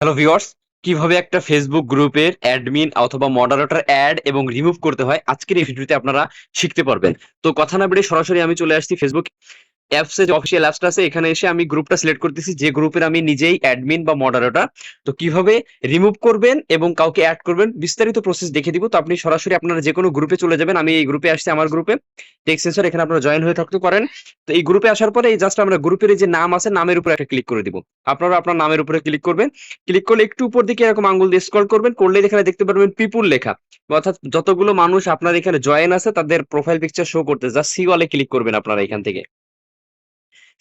Hello viewers কীভাবে একটা Facebook গ্রুপের অ্যাডমিন অথবা মডারেটর অ্যাড এবং রিমুভ করতে হয়, আজকের এই ভিডিওতে আপনারা শিখতে পারবেন। তো কথা না বেড়ে সরাসরি আমি চলে আসছি ফেসবুক অ্যাপসে যে অফিসিয়াল অ্যাপসটা আছে, এখানে এসে আমি গ্রুপটা সিলেক্ট করতেছি। যে গ্রুপের আমি নিজেই অ্যাডমিন বা মডারেটর তো কীভাবে রিমুভ করবেন এবং কাউকে অ্যাড করবেন, বিস্তারিত প্রসেস দেখে দিব। তো আপনি সরাসরি আপনারা যে কোনো গ্রুপে চলে যাবেন। আমি এই গ্রুপে আসছি আমার গ্রুপে টেক্সট সেন্সর এখানে আপনারা জয়েন হয়ে থাকতে পারেন। তো এই গ্রুপে আসার পরে এই জাস্ট আমরা গ্রুপের যে নাম আছে, নামের উপরে একটা ক্লিক করে দিব। আপনারা আপনার নামের উপরে ক্লিক করবেন। ক্লিক করলে একটু উপর দিকে এরকম আঙ্গুল দিয়ে স্ক্রল করবেন। করলে এখানে দেখতে পারবেন পিপুল লেখা। অর্থাৎ যতগুলো মানুষ আপনার এখানে জয়েন আছে, তাদের প্রোফাইল পিকচার শো করতে যা সি ওয়ালে ক্লিক করবেন আপনারা এখান থেকে।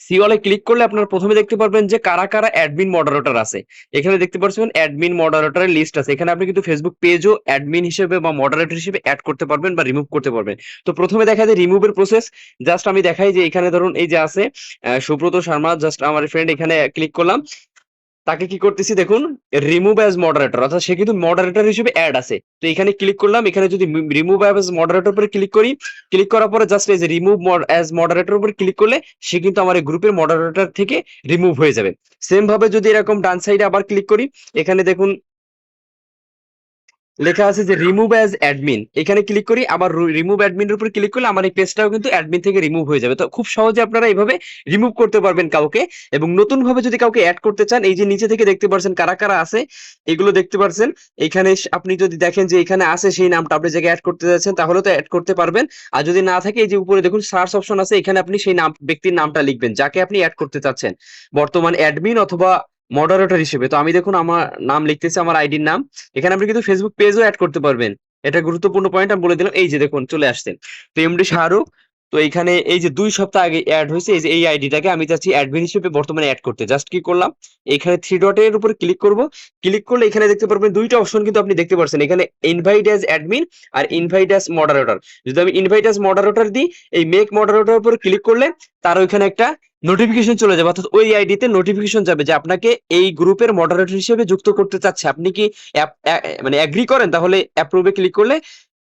সি ওয়ালে ক্লিক করলে আপনারা প্রথমে দেখতে পারবেন যে কারা কারা অ্যাডমিন মডারেটর আছে। এখানে দেখতে পাচ্ছেন অ্যাডমিন মডারেটরের লিস্ট আছে। এখানে আপনি কিন্তু ফেসবুক পেজও অ্যাডমিন হিসেবে বা মডারেটর হিসেবে অ্যাড করতে পারবেন বা রিমুভ করতে পারবেন। তো প্রথমে দেখা যায় রিমুভের প্রসেস জাস্ট আমি দেখাই যে এখানে ধরুন এই যে আছে সুব্রত শর্মা জাস্ট আমার ফ্রেন্ড এখানে ক্লিক করলাম। তাকে কি করতেছি দেখুন রিমুভ অ্যাজ মডারেটর অর্থাৎ সে কিন্তু মডারেটর হিসেবে অ্যাড আছে। তো এখানে ক্লিক করলাম, এখানে যদি রিমুভ অ্যাজ মডারেটর উপরে ক্লিক করি ক্লিক করার পরে জাস্ট এই যে রিমুভ অ্যাজ মডারেটর উপরে ক্লিক করলে সে কিন্তু আমার এই গ্রুপের মডারেটর থেকে রিমুভ হয়ে যাবে। সেম ভাবে যদি এরকম ডান সাইডে আবার ক্লিক করি, এখানে দেখুন লেখা আছে যে রিমুভ অ্যাজ অ্যাডমিন এখানে ক্লিক করি, আবার রিমুভ অ্যাডমিনের উপর ক্লিক করলে আমার এই পেজটাও কিন্তু অ্যাডমিন থেকে রিমুভ হয়ে যাবে। তো খুব সহজে আপনারা এইভাবে রিমুভ করতে পারবেন কাউকে। এবং নতুন ভাবে যদি কাউকে অ্যাড করতে চান, এই যে নিচে থেকে দেখতে পাচ্ছেন কারা কারা আছে, এগুলো দেখতে পাচ্ছেন এখানে আপনি যদি দেখেন যে এখানে আছে সেই নামটা আপনি জায়গায় অ্যাড করতে যাচ্ছেন, তাহলে তো অ্যাড করতে পারবেন। আর যদি না থাকে, এই যে উপরে দেখুন সার্চ অপশন আছে, এখানে আপনি সেই নাম ব্যক্তির নামটা লিখবেন, যাকে আপনি অ্যাড করতে চাচ্ছেন। বর্তমান অ্যাডমিন অথবা মডারেটর হিসেবে। তো আমি দেখুন আমার নাম লিখতেছি, আমার আইডির নাম। এখানে আপনি কিন্তু ফেসবুক পেজও অ্যাড করতে পারবেন। এটা গুরুত্বপূর্ণ পয়েন্ট আমি বলে দিলাম। এই যে দেখুন, চলে আসছেন তো এমডি শাহরুখ তো এইখানে এই যে দুই সপ্তাহ আগে অ্যাড হয়েছে, এই যে এই আইডিটাকে আমি চাচ্ছি অ্যাডমিন হিসেবে বর্তমানে অ্যাড করতে। জাস্ট কি করলাম? এখানে থ্রি ডটের উপর ক্লিক করব। ক্লিক করলে এখানে দেখতে পারবেন দুইটা অপশন কিন্তু আপনি দেখতে পাচ্ছেন এখানে ইনভাইট অ্যাজ অ্যাডমিন আর ইনভাইট অ্যাজ মডারেটর যদি আমি ইনভাইট অ্যাজ মডারেটর দিই, এই মেক মডারেটর উপর ক্লিক করলে তার ওইখানে একটা নোটিফিকেশন চলে যাবে। অর্থাৎ ওই আইডিতে নোটিফিকেশন যাবে যে আপনাকে এই গ্রুপের মডারেটর হিসেবে যুক্ত করতে চাচ্ছে। আপনি কি মানে অ্যাগ্রি করেন? তাহলে অ্যাপ্রুভে ক্লিক করলে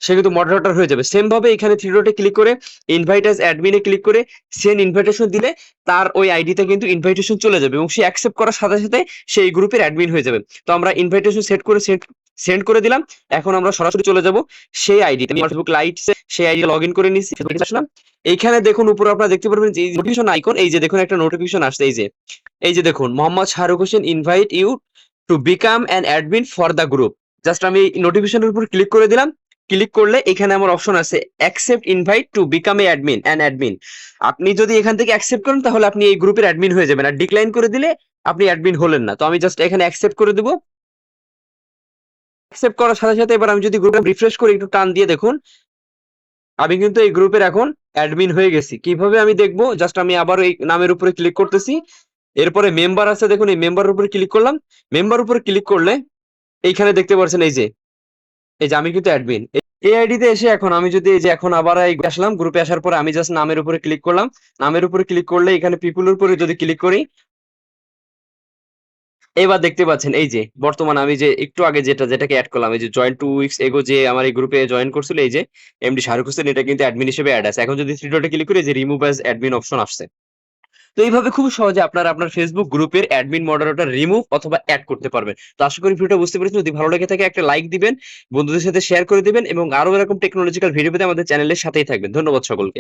সে কিন্তু মডারেটর হয়ে যাবে। সেম ভাবে এখানে থ্রি ডটে ক্লিক করে ইনভাইট অ্যাডমিনে ক্লিক করে সেন ইনভাইটেশন দিলে তার ওই আইডিতে কিন্তু ইনভাইটেশন চলে যাবে এবং সে অ্যাকসেপ্ট করার সাথে সাথে সেই গ্রুপের অ্যাডমিন হয়ে যাবে। তো আমরা ইনভাইটেশন সেট করে সেট সেন্ড করে দিলাম। এখন আমরা সরাসরি চলে যাব সেই আইডিতে ফেসবুক লাইট সেই আইডি লগ ইন করে নিচ্ছি আসলাম। এইখানে দেখুন উপরে আপনারা দেখতে পারবেন যে নোটিফিকেশন আইকন এই যে দেখুন একটা নোটিফিকেশন আসছে, এই যে এই যে দেখুন Mohammad Shahrukh Hossain invite you to become an admin for the group just আমি নোটিফিকেশনের উপর ক্লিক করে দিলাম। ক্লিক করলে এখানে আমার অপশন আছে accept invite to become a admin an admin আপনি যদি এখান থেকে অ্যাকসেপ্ট করেন, তাহলে আপনি এই গ্রুপের অ্যাডমিন হয়ে যাবেন। আর ডিক্লাইন করে দিলে আপনি অ্যাডমিন হলেন না। তো আমি জাস্ট এখানে অ্যাকসেপ্ট করে দেবো। অ্যাকসেপ্ট করার সাথে সাথে এবার আমি যদি গ্রুপে রিফ্রেশ করে, একটু টান দিয়ে দেখুন। আমি কিন্তু এই গ্রুপের এখন অ্যাডমিন হয়ে গেছি। কীভাবে আমি দেখব? জাস্ট আমি আবার এই নামের উপরে ক্লিক করতেছি। এরপরে মেম্বার আছে, দেখুন এই মেম্বার উপরে ক্লিক করলাম। মেম্বার উপরে ক্লিক করলে এইখানে দেখতে পাচ্ছেন এই যে এই যে আমি কিন্তু অ্যাডমিন এই আইডিতে এসে এখন আমি যদি এই যে এখন আবার এই আসলাম গ্রুপে আসার পরে আমি জাস্ট নামের উপরে ক্লিক করলাম। নামের উপরে ক্লিক করলে এখানে পিপুলের উপরে যদি ক্লিক করি, এবার দেখতে পাচ্ছেন এই যে বর্তমানে আমি যে একটু আগে যেটা, যেটাকে অ্যাড করলাম, এই যে জয়েন টু উইকস এগো যে আমার এই গ্রুপে জয়েন করছিল, এই যে এমডি শাহরুখ হোসেন, এটা কিন্তু অ্যাডমিন হিসেবে অ্যাড আছে। এখন যদি থ্রি ডটে ক্লিক করি যে রিমুভ অ্যাজ অ্যাডমিন অপশন আসছে। তো এইভাবে খুব সহজে আপনারা আপনার ফেসবুক গ্রুপের অ্যাডমিন মডারেটর রিমুভ অথবা অ্যাড করতে পারবেন। তো আশা করি ভিডিওটা বুঝতে পেরেছেন। যদি ভালো লেগে থাকে, একটা লাইক দিবেন, বন্ধুদের সাথে শেয়ার করে দিবেন এবং আরও এরকম টেকনোলজিক্যাল ভিডিও পেতে আমাদের চ্যানেলের সাথেই থাকবেন। ধন্যবাদ সকলকে।